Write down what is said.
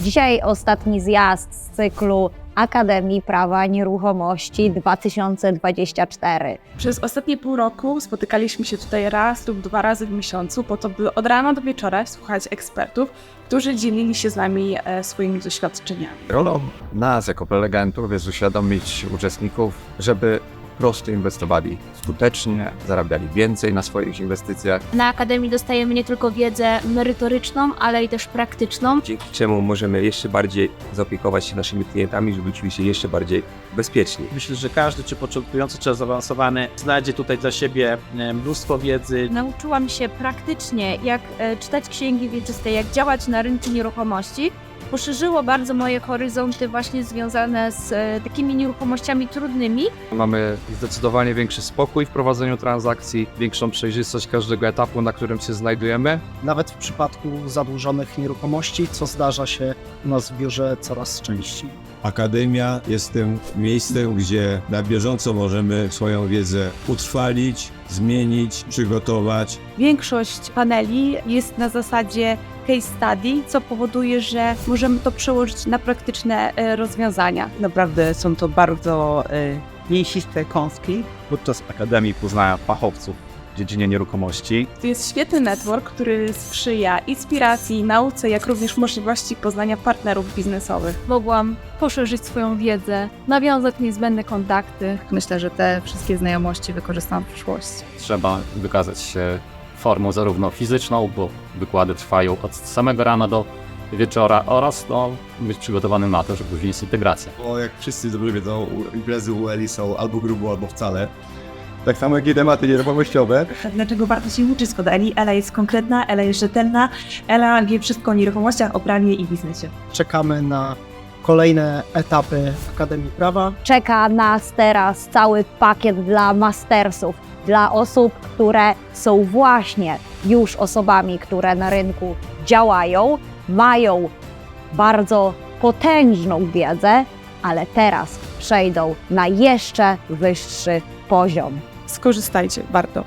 Dzisiaj ostatni zjazd z cyklu Akademii Prawa Nieruchomości 2024. Przez ostatnie pół roku spotykaliśmy się tutaj raz lub dwa razy w miesiącu, po to, by od rana do wieczora słuchać ekspertów, którzy dzielili się z nami e, swoimi doświadczeniami. Rolą nas jako prelegentów jest uświadomić uczestników, żeby po prostu inwestowali skutecznie, zarabiali więcej na swoich inwestycjach. Na Akademii dostajemy nie tylko wiedzę merytoryczną, ale i też praktyczną. dzięki czemu możemy jeszcze bardziej zaopiekować się naszymi klientami, żeby czuli się jeszcze bardziej bezpieczni. Myślę, że każdy, czy początkujący, czy zaawansowany, znajdzie tutaj dla siebie e, mnóstwo wiedzy. Nauczyłam się praktycznie, jak e, czytać księgi wieczyste, jak działać na rynku nieruchomości. Poszerzyło bardzo moje horyzonty właśnie związane z e, takimi nieruchomościami trudnymi. Mamy zdecydowanie większy spokój w prowadzeniu transakcji, większą przejrzystość każdego etapu, na którym się znajdujemy. nawet w przypadku zadłużonych nieruchomości, co zdarza się u nas w biurze coraz częściej. Akademia jest tym miejscem, gdzie na bieżąco możemy swoją wiedzę utrwalić, zmienić, przygotować. Większość paneli jest na zasadzie case study, co powoduje, że możemy to przełożyć na praktyczne e, rozwiązania. Naprawdę są to bardzo e, mięsiste kąski. Podczas Akademii poznałem fachowców dziedzinie nieruchomości. To jest świetny network, który sprzyja inspiracji, nauce, jak również możliwości poznania partnerów biznesowych. Mogłam poszerzyć swoją wiedzę, nawiązać niezbędne kontakty. Myślę, że te wszystkie znajomości wykorzystam w przyszłości. Trzeba wykazać się formą zarówno fizyczną, bo wykłady trwają od samego rana do wieczora oraz no, być przygotowanym na to, że później jest integracja. Bo jak wszyscy dobrze wiedzą, imprezy UELI są albo grubo, albo wcale. Tak samo jak i tematy nieruchomościowe. Dlaczego warto się uczyć z Eli? Ela jest konkretna, Ela jest rzetelna, Ela wie wszystko o nieruchomościach, o prawie i biznesie. Czekamy na kolejne etapy Akademii Prawa. Czeka nas teraz cały pakiet dla mastersów, dla osób, które są właśnie już osobami, które na rynku działają, mają bardzo potężną wiedzę, ale teraz przejdą na jeszcze wyższy poziom. Skorzystajcie, warto.